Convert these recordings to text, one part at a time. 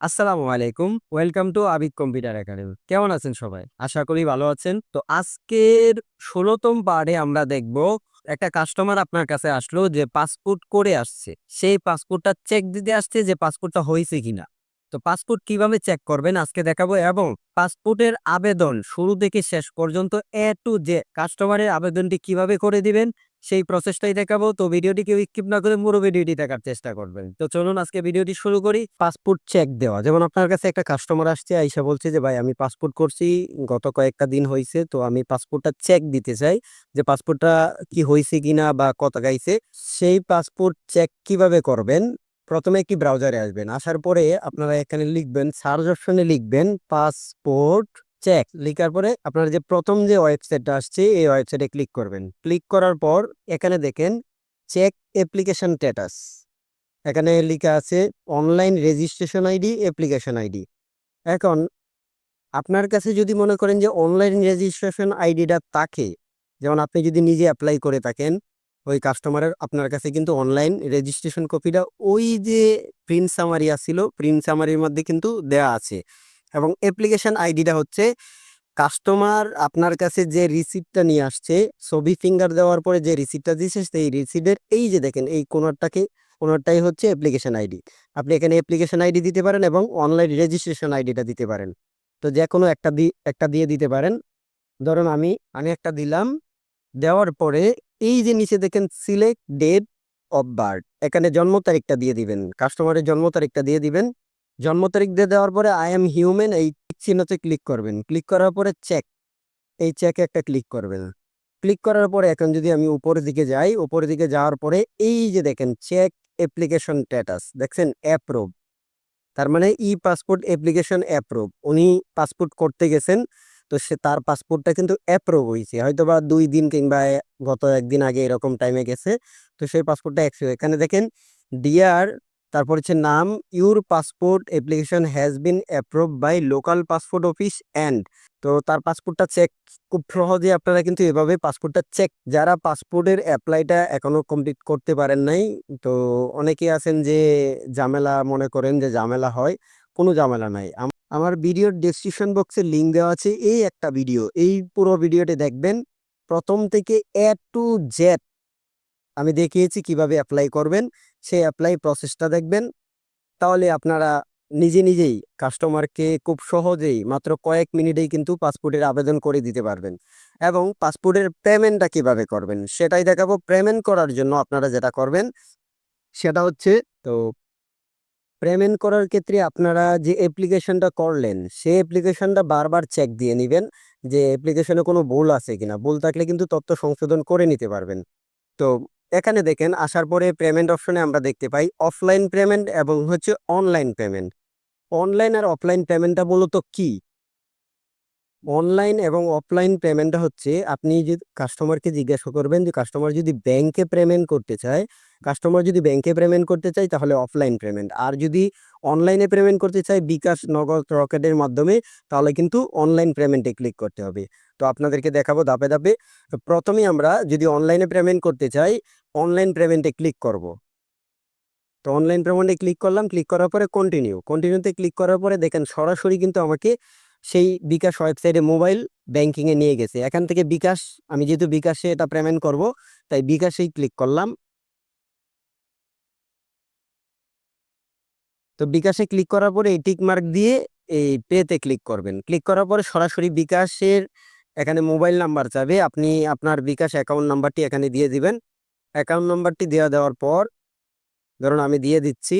আসসালামু আলাইকুম। Welcome to Abid computer academy কেমন আছেন সবাই? আশা করি ভালো আছেন। তো আজকের ষোলোতম পার্টে আমরা দেখব, একটা কাস্টমার আপনার কাছে আসলো যে পাসপোর্ট করে আসছে। সেই পাসপোর্টটা চেক দিতে আসছে যে পাসপোর্টটা হয়েছে কিনা। তো পাসপোর্ট কীভাবে চেক করবেন আজকে দেখাবো এবং পাসপোর্টের আবেদন শুরু থেকে শেষ পর্যন্ত এ টু জে কাস্টমারের আবেদনটি কীভাবে করে দিবেন? সেই প্রসেসটাই দেখাবো। তো ভিডিওটি কেউ স্কিপ না করে পুরো ভিডিওটি দেখার চেষ্টা করবেন। তো চলুন আজকে ভিডিওটি শুরু করি। পাসপোর্ট চেক দেওয়া। যেমন আপনার কাছে একটা কাস্টমার আসছে, আইসা বলছে যে, ভাই, আমি পাসপোর্ট করছি। গত কয়েকটা দিন হয়েছে তো আমি পাসপোর্টটা চেক দিতে চাই যে পাসপোর্টটা কি হয়েছে কিনা বা কত গাইছে? সেই পাসপোর্ট চেক কীভাবে করবেন? প্রথমে একটি ব্রাউজারে আসবেন। আসার পরে আপনারা এখানে লিখবেন সার্চ অপশনে লিখবেন পাসপোর্ট চেক লিখার পরে আপনার যে প্রথম যে ওয়েবসাইটটা আসছে, এই ওয়েবসাইটে ক্লিক করবেন। ক্লিক করার পর এখানে দেখেন চেক অ্যাপ্লিকেশন স্ট্যাটাস এখানে লেখা আছে online registration ID application ID এখন, আপনার কাছে যদি মনে করেন যে অনলাইন রেজিস্ট্রেশন আইডিটা থাকে, যেমন আপনি যদি নিজে অ্যাপ্লাই করে থাকেন, ওই কাস্টমারের আপনার কাছে কিন্তু অনলাইন রেজিস্ট্রেশন কপিটা ওই যে প্রিন্ট সামারি আসছিল প্রিন্ট সামারির মধ্যে কিন্তু দেয়া আছে। এবং অ্যাপ্লিকেশন আইডিটা হচ্ছে কাস্টমার আপনার কাছে যে রিসিপ্টটা নিয়ে আসছে, ছবি ফিঙ্গার দেওয়ার পরে যে রিসিপ্টটা দিয়েছে সেই রিসিপ্টের এই যে দেখেন, এই কোনারটাকে, কোনারটাই হচ্ছে অ্যাপ্লিকেশন আইডি আপনি এখানে অ্যাপ্লিকেশন আইডি দিতে পারেন এবং অনলাইন রেজিস্ট্রেশন আইডিটা দিতে পারেন। তো যে কোনো একটা দি, একটা দিয়ে দিতে পারেন। ধরুন আমি আমি একটা দিলাম, দেওয়ার পরে এই যে নিচে দেখেন সিলেক্ট ডেট অফ বার্থ এখানে জন্ম তারিখটা দিয়ে দিবেন কাস্টমারের জন্ম তারিখটা দিয়ে দিবেন। জন্ম তারিখ দিয়ে দেওয়ার পরে আই এম হিউম্যান এই চিহ্নতে ক্লিক করবেন। ক্লিক করার পরে চেক এই চেকে একটা ক্লিক করবেন। ক্লিক করার পরে এখন যদি আমি উপরের দিকে যাই, উপরের দিকে যাওয়ার পরে এই যে দেখেন চেক অ্যাপ্লিকেশন স্ট্যাটাস দেখছেন অ্যাপ্রুভ তার মানে ই পাসপোর্ট অ্যাপ্লিকেশন অ্যাপ্রুভ উনি পাসপোর্ট করতে গেছেন, তো সে তার পাসপোর্টটা কিন্তু অ্যাপ্রুভ হয়েছে। হয়তো বা দুই দিন কিংবা গত একদিন আগে এরকম টাইমে গেছে, তো সেই পাসপোর্টটা অ্যাক্সিভ এখানে দেখেন ডিআর তারপর হচ্ছে নাম, your passport application has been approve by local passport office and তো তার পাসপোর্টটা চেক, খুব সহজে আপনারা কিন্তু এভাবে পাসপোর্টটা চেক, যারা পাসপোর্টের অ্যাপ্লাইটা এখনও কমপ্লিট করতে পারেন নাই, তো অনেকে আছেন যে ঝামেলা মনে করেন যে ঝামেলা হয়, কোনো ঝামেলা নাই। আমার ভিডিওর ডেসক্রিপশন বক্সে লিঙ্ক দেওয়া আছে, এই একটা ভিডিও এই পুরো ভিডিওটি দেখবেন। প্রথম থেকে এ টু জেড আমি দেখিয়েছি কীভাবে অ্যাপ্লাই করবেন, সেই অ্যাপ্লাই প্রসেসটা দেখবেন। তাহলে আপনারা নিজে নিজেই কাস্টমারকে খুব সহজেই মাত্র কয়েক মিনিটেই কিন্তু পাসপোর্টের আবেদন করে দিতে পারবেন। এবং পাসপোর্টের পেমেন্টটা কীভাবে করবেন, সেটাই দেখাবো। পেমেন্ট করার জন্য আপনারা যেটা করবেন, সেটা হচ্ছে তো পেমেন্ট করার ক্ষেত্রে আপনারা যে অ্যাপ্লিকেশনটা করলেন, সেই অ্যাপ্লিকেশনটা বারবার চেক দিয়ে নেবেন যে অ্যাপ্লিকেশনে কোনো ভুল আছে কিনা। ভুল থাকলে কিন্তু তথ্য সংশোধন করে নিতে পারবেন। তো এখানে দেখেন, আসার পরে পেমেন্ট অপশনে আমরা দেখতে পাই অফলাইন পেমেন্ট এবং হচ্ছে অনলাইন পেমেন্ট অনলাইন আর অফলাইন পেমেন্টটা মূলত কি? অনলাইন এবং অফলাইন পেমেন্টটা হচ্ছে, আপনি যদি কাস্টমারকে জিজ্ঞাসা করবেন যে কাস্টমার যদি ব্যাংকে পেমেন্ট করতে চায় কাস্টমার যদি ব্যাংকে পেমেন্ট করতে চায়, তাহলে অফলাইন পেমেন্ট আর যদি অনলাইনে পেমেন্ট করতে চায়, বিকাশ নগদ রকেটের মাধ্যমে, তাহলে কিন্তু অনলাইন পেমেন্টে ক্লিক করতে হবে। তো আপনাদেরকে দেখাবো ধাপে ধাপে। তো প্রথমেই আমরা যদি অনলাইনে পেমেন্ট করতে চাই অনলাইন পেমেন্টে ক্লিক করব। তো অনলাইন পেমেন্টে ক্লিক করলাম ক্লিক করার পরে কন্টিনিউ কন্টিনিউতে ক্লিক করার পরে দেখেন, সরাসরি কিন্তু আমাকে সেই বিকাশ ওয়েবসাইটে মোবাইল ব্যাংকিংয়ে নিয়ে গেছে। এখান থেকে বিকাশ, আমি যেহেতু বিকাশে এটা পেমেন্ট করব, তাই বিকাশেই ক্লিক করলাম। তো বিকাশে ক্লিক করার পরে এই টিক মার্ক দিয়ে এই পেতে ক্লিক করবেন। ক্লিক করার পরে সরাসরি বিকাশের এখানে মোবাইল নাম্বার চাবে। আপনি আপনার বিকাশ অ্যাকাউন্ট নাম্বারটি এখানে দিয়ে দিবেন। অ্যাকাউন্ট নাম্বারটি দেওয়া দেওয়ার পর, ধরুন আমি দিয়ে দিচ্ছি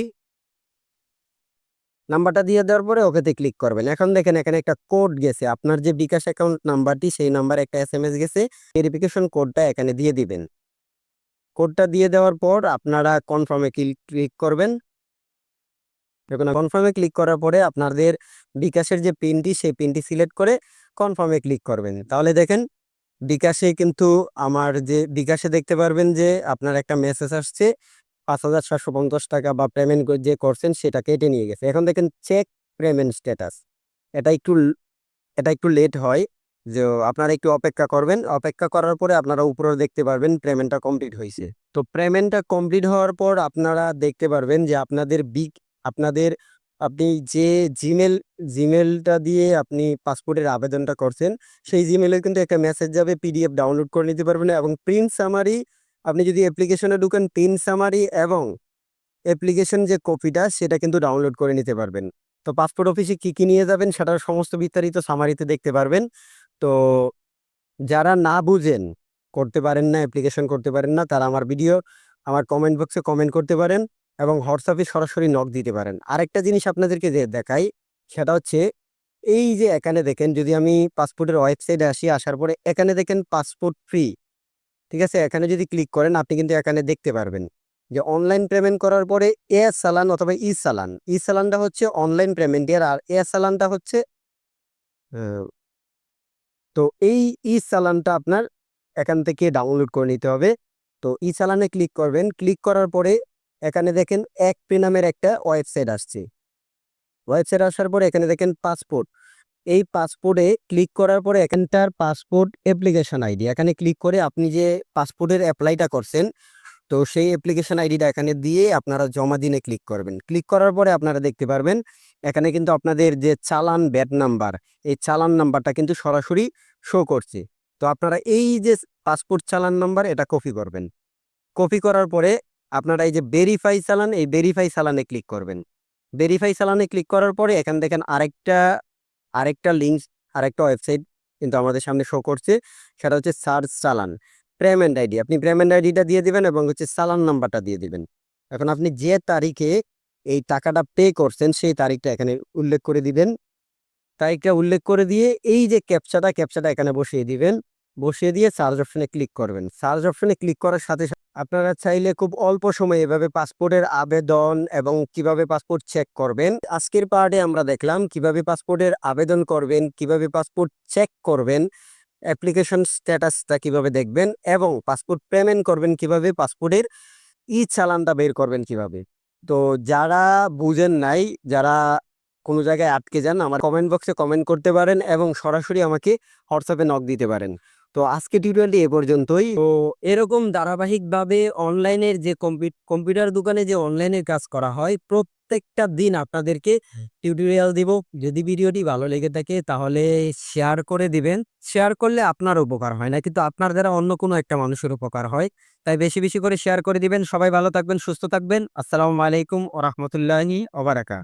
নাম্বারটা দিয়ে দেওয়ার পরে ওকেতে ক্লিক করবেন। এখন দেখেন এখানে একটা কোড গেছে। আপনার যে বিকাশ অ্যাকাউন্ট নাম্বারটি, সেই নাম্বারে একটা এস এম এস গেছে। ভেরিফিকেশন কোডটা এখানে দিয়ে দিবেন। কোডটা দিয়ে দেওয়ার পর আপনারা কনফার্মে ক্লিক করবেন। দেখুন, কনফার্মে ক্লিক করার পরে আপনাদের বিকাশের যে পিনটি, সেই পিনটি সিলেক্ট করে কনফার্মে ক্লিক করবেন। তাহলে দেখেন, বিকাশে কিন্তু আমার যে, বিকাশে দেখতে পারবেন যে আপনার একটা মেসেজ আসছে। পাঁচ হাজার সাতশো পঞ্চাশ টাকা বা পেমেন্ট যে করছেন সেটা কেটে নিয়ে গেছে। এখন দেখেন চেক পেমেন্ট স্ট্যাটাস এটা একটু এটা একটু লেট হয়। যে আপনারা একটু অপেক্ষা করবেন। অপেক্ষা করার পরে আপনারা উপরে দেখতে পারবেন পেমেন্টটা কমপ্লিট হয়েছে তো পেমেন্টটা কমপ্লিট হওয়ার পর আপনারা দেখতে পারবেন যে আপনাদের বিগ আপনাদের আপনি যে জিমেল জিমেলটা দিয়ে আপনি পাসপোর্টের আবেদনটা করছেন, সেই জিমেলে কিন্তু একটা মেসেজ যাবে পিডিএফ ডাউনলোড করে নিতে পারবেন এবং প্রিন্ট সামারি আপনি যদি অ্যাপ্লিকেশনে ঢুকেন প্রিন্ট সামারি এবং অ্যাপ্লিকেশন যে কপিটা সেটা কিন্তু ডাউনলোড করে নিতে পারবেন। তো পাসপোর্ট অফিসে কি কি নিয়ে যাবেন সেটার সমস্ত বিস্তারিত সামারিতে দেখতে পারবেন। তো যারা না বুঝেন, করতে পারেন না অ্যাপ্লিকেশন করতে পারেন না, তারা আমার ভিডিও আমার কমেন্ট বক্সে কমেন্ট করতে পারেন এবং হোয়াটসঅ্যাপে সরাসরি নক দিতে পারেন। আরেকটা জিনিস আপনাদেরকে যে দেখাই, সেটা হচ্ছে এই যে এখানে দেখেন, যদি আমি পাসপোর্টের ওয়েবসাইটে আসি, আসার পরে এখানে দেখেন পাসপোর্ট ফ্রি ঠিক আছে? এখানে যদি ক্লিক করেন, আপনি কিন্তু এখানে দেখতে পারবেন যে অনলাইন পেমেন্ট করার পরে এ সালান অথবা ই সালান। ই সালানটা হচ্ছে অনলাইন পেমেন্ট পেমেন্টের আর এ সালানটা হচ্ছে তো এই ই সালানটা আপনার এখান থেকে ডাউনলোড করে নিতে হবে। তো ই চালানে ক্লিক করবেন। ক্লিক করার পরে এখানে দেখেন, এক পে নামের একটা ওয়েবসাইট আসছে। ওয়েবসাইট আসার পরে এখানে দেখেন পাসপোর্ট এই পাসপোর্টে ক্লিক করার পরে এখানটার পাসপোর্ট অ্যাপ্লিকেশন আইডি এখানে ক্লিক করে আপনি যে পাসপোর্টের অ্যাপ্লাইটা করছেন, তো সেই অ্যাপ্লিকেশন আইডিটা এখানে দিয়ে আপনারা জমা দিনে ক্লিক করবেন। ক্লিক করার পরে আপনারা দেখতে পারবেন, এখানে কিন্তু আপনাদের যে চালান ব্যাট নাম্বার এই চালান নাম্বারটা কিন্তু সরাসরি শো করছে। তো আপনারা এই যে পাসপোর্ট চালান নাম্বার এটা কপি করবেন। কপি করার পরে আপনারা এই যে ভেরিফাই চালান, এই ভেরিফাই চালানে ক্লিক করবেন। ভেরিফাই চালানে ক্লিক করার পরে এখানে দেখেন আরেকটা আরেকটা লিঙ্ক আরেকটা ওয়েবসাইট কিন্তু আমাদের সামনে শো করছে। সেটা হচ্ছে সার্চ চালান পেমেন্ট আইডি আপনি পেমেন্ট আইডিটা দিয়ে দিবেন এবং হচ্ছে চালান নাম্বারটা দিয়ে দিবেন। এখন আপনি যে তারিখে এই টাকাটা পে করছেন, সেই তারিখটা এখানে উল্লেখ করে দিবেন। তারিখটা উল্লেখ করে দিয়ে এই যে ক্যাপচাটা ক্যাপচাটা এখানে বসিয়ে দিবেন। বসিয়ে দিয়ে সার্চ অপশনে ক্লিক করবেন। সার্চ অপশনে ক্লিক করার সাথে সাথে আপনারা চাইলে খুব অল্প সময়ে এভাবে পাসপোর্টের আবেদন এবং কীভাবে পাসপোর্ট চেক করবেন। আজকের পার্টে আমরা দেখলাম কীভাবে পাসপোর্টের আবেদন করবেন, কীভাবে পাসপোর্ট চেক করবেন, অ্যাপ্লিকেশন স্ট্যাটাসটা কীভাবে দেখবেন এবং পাসপোর্ট পেমেন্ট করবেন কীভাবে, পাসপোর্টের ই চালানটা বের করবেন কীভাবে। তো যারা বুঝেন নাই, যারা কোনো জায়গায় আটকে যান, আমার কমেন্ট বক্সে কমেন্ট করতে পারেন এবং সরাসরি আমাকে হোয়াটসঅ্যাপে নক দিতে পারেন। তো আজকে টিউটোরিয়ালটি এ পর্যন্তই। তো এরকম ধারাবাহিকভাবে অনলাইনের যে কম্পিউটার দোকানে যে অনলাইনের কাজ করা হয় প্রত্যেকটা দিন আপনাদেরকে টিউটোরিয়াল দিব। যদি ভিডিওটি ভালো লেগে থাকে তাহলে শেয়ার করে দিবেন। শেয়ার করলে আপনার উপকার হয় না কিন্তু আপনার দ্বারা অন্য কোনো একটা মানুষের উপকার হয়। তাই বেশি বেশি করে শেয়ার করে দিবেন। সবাই ভালো থাকবেন সুস্থ থাকবেন। আসসালামু আলাইকুম ও রহমতুল্লাহি ওবারাকা